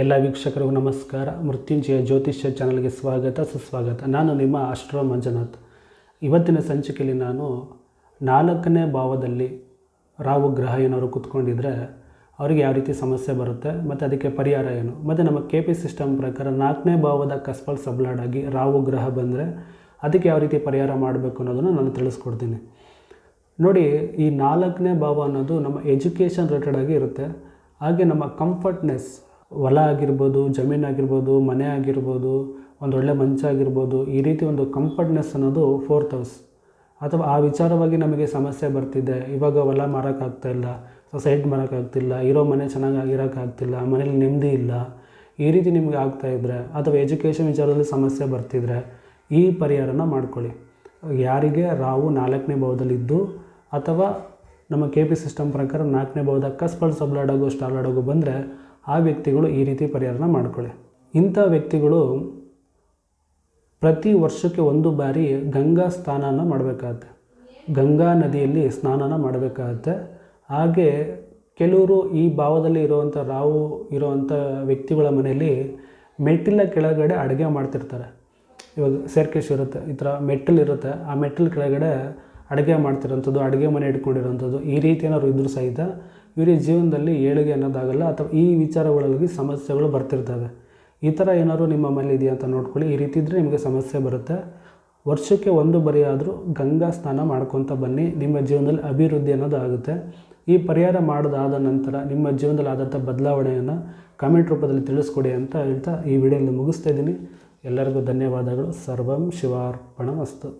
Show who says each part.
Speaker 1: ಎಲ್ಲ ವೀಕ್ಷಕರಿಗೂ ನಮಸ್ಕಾರ. ಮೃತ್ಯುಂಜಯ ಜ್ಯೋತಿಷ್ಯ ಚಾನಲ್ಗೆ ಸ್ವಾಗತ. ಸುಸ್ವಾಗತ. ನಾನು ನಿಮ್ಮ ಅಷ್ಟ್ರ ಮಂಜುನಾಥ್. ಇವತ್ತಿನ ಸಂಚಿಕೆಯಲ್ಲಿ ನಾನು ನಾಲ್ಕನೇ ಭಾವದಲ್ಲಿ ರಾಹು ಗ್ರಹ ಏನಾದ್ರು ಕೂತ್ಕೊಂಡಿದ್ರೆ ಅವರಿಗೆ ಯಾವ ರೀತಿ ಸಮಸ್ಯೆ ಬರುತ್ತೆ, ಮತ್ತು ಅದಕ್ಕೆ ಪರಿಹಾರ ಏನು? ಮತ್ತು ನಮ್ಮ ಕೆ ಪಿ ಸಿಸ್ಟಮ್ ಪ್ರಕಾರ ನಾಲ್ಕನೇ ಭಾವದ ಕಸ್ಪಲ್ ಸಬ್ಲಾಡ್ ಆಗಿ ರಾಹು ಗ್ರಹ ಬಂದರೆ ಅದಕ್ಕೆ ಯಾವ ರೀತಿ ಪರಿಹಾರ ಮಾಡಬೇಕು ಅನ್ನೋದನ್ನು ನಾನು ತಿಳಿಸ್ಕೊಡ್ತೀನಿ. ನೋಡಿ, ಈ ನಾಲ್ಕನೇ ಭಾವ ಅನ್ನೋದು ನಮ್ಮ ಎಜುಕೇಷನ್ ರಿಲೇಟೆಡ್ ಆಗಿ ಇರುತ್ತೆ. ಹಾಗೆ ನಮ್ಮ ಕಂಫರ್ಟ್ನೆಸ್ ಹೊಲ ಆಗಿರ್ಬೋದು, ಜಮೀನು ಆಗಿರ್ಬೋದು, ಮನೆ ಆಗಿರ್ಬೋದು, ಒಂದು ಒಳ್ಳೆ ಮಂಚ ಆಗಿರ್ಬೋದು, ಈ ರೀತಿ ಒಂದು ಕಂಫರ್ಟ್ನೆಸ್ ಅನ್ನೋದು ಫೋರ್ತ್ ಹೌಸ್ ಅಥವಾ ಆ ವಿಚಾರವಾಗಿ ನಮಗೆ ಸಮಸ್ಯೆ ಬರ್ತಿದೆ, ಇವಾಗ ಹೊಲ ಮಾರೋಕ್ಕಾಗ್ತಾಯಿಲ್ಲ ಸೊಸೈಟಿ ಮಾರೋಕ್ಕಾಗ್ತಿಲ್ಲ, ಇರೋ ಮನೆ ಚೆನ್ನಾಗಿ ಇರೋಕ್ಕಾಗ್ತಿಲ್ಲ ಮನೇಲಿ ನೆಮ್ಮದಿ ಇಲ್ಲ, ಈ ರೀತಿ ನಿಮಗೆ ಆಗ್ತಾ ಇದ್ದರೆ ಅಥವಾ ಎಜುಕೇಷನ್ ವಿಚಾರದಲ್ಲಿ ಸಮಸ್ಯೆ ಬರ್ತಿದ್ರೆ ಈ ಪರಿಹಾರನ ಮಾಡ್ಕೊಳ್ಳಿ. ಯಾರಿಗೆ ರಾವು ನಾಲ್ಕನೇ ಭಾವದಲ್ಲಿದ್ದು ಅಥವಾ ನಮ್ಮ ಕೆ ಪಿ ಸಿಸ್ಟಮ್ ಪ್ರಕಾರ ನಾಲ್ಕನೇ ಭಾವದ ಕಸ್ಪಲ್ ಸಬ್ಲಾಡೋಗು ಸ್ಟಾರ್ಲಾಡೋಗು ಬಂದರೆ ಆ ವ್ಯಕ್ತಿಗಳು ಈ ರೀತಿ ಪರಿಹಾರನ ಮಾಡ್ಕೊಳ್ಳಿ. ಇಂಥ ವ್ಯಕ್ತಿಗಳು ಪ್ರತಿ ವರ್ಷಕ್ಕೆ ಒಂದು ಬಾರಿ ಗಂಗಾ ಸ್ನಾನನ ಮಾಡಬೇಕಾಗತ್ತೆ. ಗಂಗಾ ನದಿಯಲ್ಲಿ ಸ್ನಾನನ ಮಾಡಬೇಕಾಗತ್ತೆ. ಹಾಗೆ ಕೆಲವರು ಈ ಭಾವದಲ್ಲಿ ಇರುವಂಥ ರಾವು ಇರುವಂಥ ವ್ಯಕ್ತಿಗಳ ಮನೆಯಲ್ಲಿ ಮೆಟ್ಟಿಲ ಕೆಳಗಡೆ ಅಡುಗೆ ಮಾಡ್ತಿರ್ತಾರೆ. ಇವಾಗ ಸೇರ್ಕೇಶ್ ಇರುತ್ತೆ, ಈ ಥರ ಮೆಟ್ಟಲು ಇರುತ್ತೆ. ಆ ಮೆಟ್ಟಲು ಕೆಳಗಡೆ ಅಡುಗೆ ಮಾಡ್ತಿರೋಂಥದ್ದು, ಅಡುಗೆ ಮನೆ ಇಟ್ಕೊಂಡಿರೋಂಥದ್ದು ಈ ರೀತಿ ಏನಾದ್ರು ಇದ್ರೂ ಸಹಿತ ಇವರ ಜೀವನದಲ್ಲಿ ಏಳಿಗೆ ಅನ್ನೋದಾಗಲ್ಲ, ಅಥವಾ ಈ ವಿಚಾರಗಳಲ್ಲಿ ಸಮಸ್ಯೆಗಳು ಬರ್ತಿರ್ತವೆ. ಈ ಥರ ಏನಾದರೂ ನಿಮ್ಮ ಮನೇಲಿ ಇದೆಯಾ ಅಂತ ನೋಡ್ಕೊಳ್ಳಿ. ಈ ರೀತಿ ಇದ್ದರೆ ನಿಮಗೆ ಸಮಸ್ಯೆ ಬರುತ್ತೆ. ವರ್ಷಕ್ಕೆ ಒಂದು ಬರೆಯಾದರೂ ಗಂಗಾ ಸ್ನಾನ ಮಾಡ್ಕೊತ ಬನ್ನಿ. ನಿಮ್ಮ ಜೀವನದಲ್ಲಿ ಅಭಿವೃದ್ಧಿ ಅನ್ನೋದು ಆಗುತ್ತೆ ಈ ಪರಿಹಾರ ಮಾಡೋದಾದ ನಂತರ ನಿಮ್ಮ ಜೀವನದಲ್ಲಿ ಆದಂಥ ಬದಲಾವಣೆಯನ್ನು ಕಮೆಂಟ್ ರೂಪದಲ್ಲಿ ತಿಳಿಸ್ಕೊಡಿ ಅಂತ ಹೇಳ್ತಾ ಈ ವಿಡಿಯೋಲ್ಲಿ ಮುಗಿಸ್ತಾ ಇದ್ದೀನಿ. ಎಲ್ಲರಿಗೂ ಧನ್ಯವಾದಗಳು. ಸರ್ವಂ ಶಿವಾರ್ಪಣ ವಸ್ತು